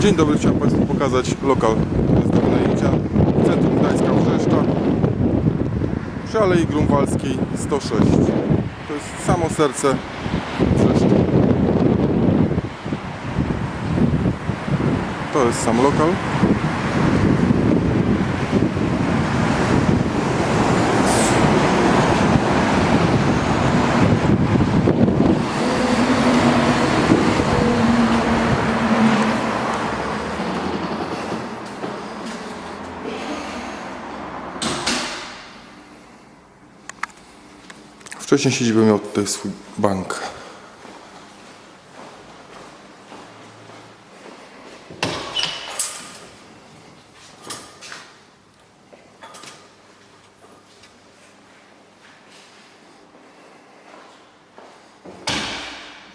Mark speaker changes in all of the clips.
Speaker 1: Dzień dobry, chciałem Państwu pokazać lokal z do wynajęcia w centrum Gdańska Wrzeszcza przy Alei Grunwaldzkiej 106. To jest samo serce Wrzeszcza. To jest sam lokal. Wcześniej siedzibę miał tutaj swój bank.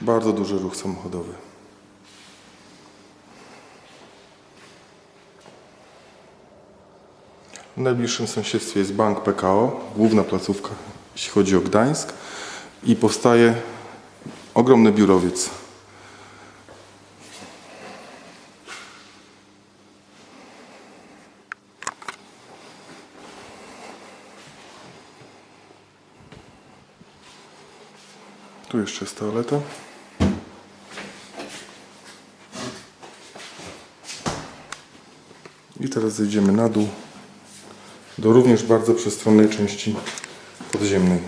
Speaker 1: Bardzo duży ruch samochodowy. W najbliższym sąsiedztwie jest bank PKO, główna placówka, jeśli chodzi o Gdańsk i powstaje ogromny biurowiec. Tu jeszcze jest toaleta. I teraz zejdziemy na dół do również bardzo przestronnej części подземный.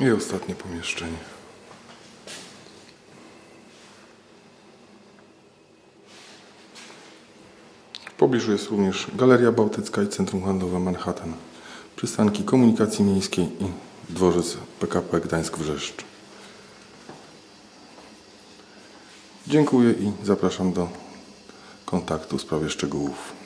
Speaker 1: I ostatnie pomieszczenie. W pobliżu jest również Galeria Bałtycka i Centrum Handlowe Manhattan, przystanki komunikacji miejskiej i dworzec PKP Gdańsk-Wrzeszcz. Dziękuję i zapraszam do kontaktu w sprawie szczegółów.